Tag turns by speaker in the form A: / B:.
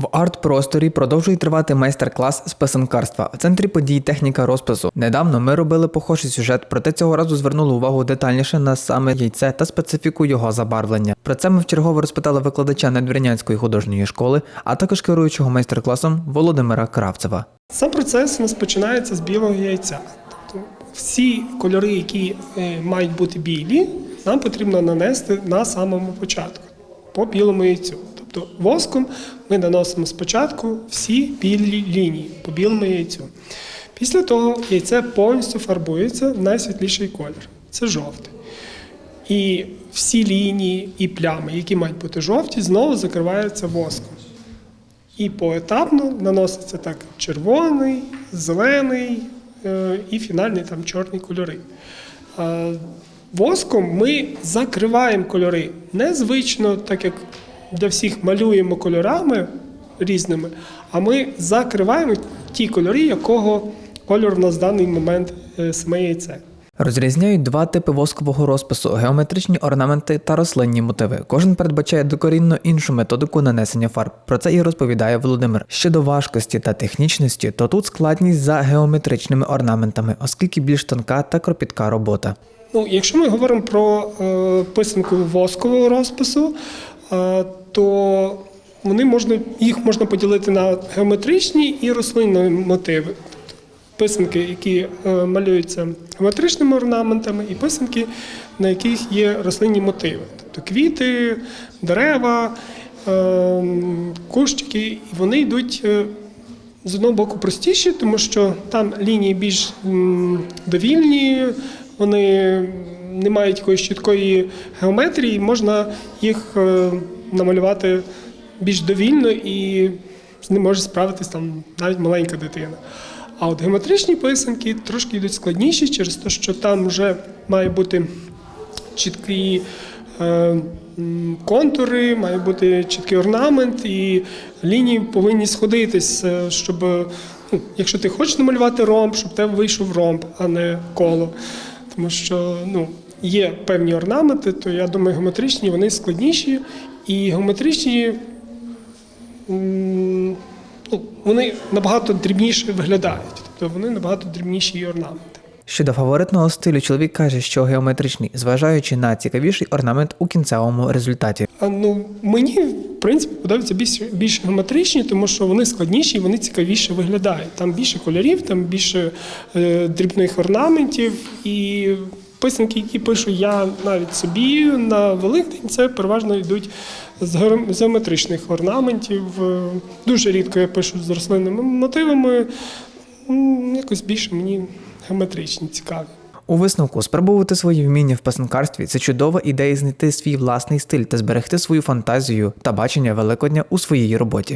A: В арт-просторі продовжує тривати майстер-клас з писанкарства. В центрі подій техніка розпису. Недавно ми робили похожий сюжет, проте цього разу звернули увагу детальніше на саме яйце та специфіку його забарвлення. Про це ми вчергово розпитали викладача Надвірнянської художньої школи, а також керуючого майстер-класом Володимира Кравцева.
B: Сам процес у нас починається з білого яйця. Тобто всі кольори, які е, мають бути білі, нам потрібно нанести на самому початку по білому яйцю. Тобто воском ми наносимо спочатку всі білі лінії по білому яйцю. Після того яйце повністю фарбується в найсвітліший колір це жовтий. І всі лінії і плями, які мають бути жовті, знову закриваються воском. І поетапно наноситься так червоний, зелений е, і фінальний там чорні кольори. Воском ми закриваємо кольори. Незвично, так як для всіх малюємо кольорами різними, а ми закриваємо ті кольори, якого кольор в нас в даний момент саме яйце.
A: Розрізняють два типи воскового розпису: геометричні орнаменти та рослинні мотиви. Кожен передбачає докорінно іншу методику нанесення фарб. Про це і розповідає Володимир. Щодо важкості та технічності, то тут складність за геометричними орнаментами, оскільки більш тонка та кропітка робота.
B: Ну, якщо ми говоримо про е, писанку воскового розпису, е, то вони можна, їх можна поділити на геометричні і рослинні мотиви. Писанки, які е, малюються геометричними орнаментами, і писанки, на яких є рослинні мотиви. Тобто квіти, дерева, е, кущики, і вони йдуть. е, з одного боку простіші, тому що там лінії більш довільні, вони не мають якоїсь чіткої геометрії, можна їх е, намалювати більш довільно і з ним може справитись там навіть маленька дитина. А от геометричні писанки трошки йдуть складніші через те, що там вже має бути чіткий е, контури, має бути чіткий орнамент, і лінії повинні сходитись, е, щоб ну, якщо ти хочеш намалювати ромб, щоб тебе вийшов ромб, а не коло. Тому що ну, є певні орнаменти, то я думаю, геометричні вони складніші, і геометричні ну, вони набагато дрібніше виглядають, тобто вони набагато дрібніші і орнаменти.
A: Щодо фаворитного стилю, чоловік каже, що геометричний, зважаючи на цікавіший орнамент у кінцевому результаті.
B: А, Ну, мені, в принципі, подобаються більш, більш геометричні, тому що вони складніші і вони цікавіше виглядають. Там більше кольорів, там більше е, дрібних орнаментів. І писанки, які пишу я навіть собі на Великдень, це переважно йдуть з геом- геометричних орнаментів. Е, Дуже рідко я пишу з рослинними мотивами. Якось більше мені геометричні цікаві.
A: У висновку спробувати свої вміння в писанкарстві це чудова ідея знайти свій власний стиль та зберегти свою фантазію та бачення Великодня у своїй роботі.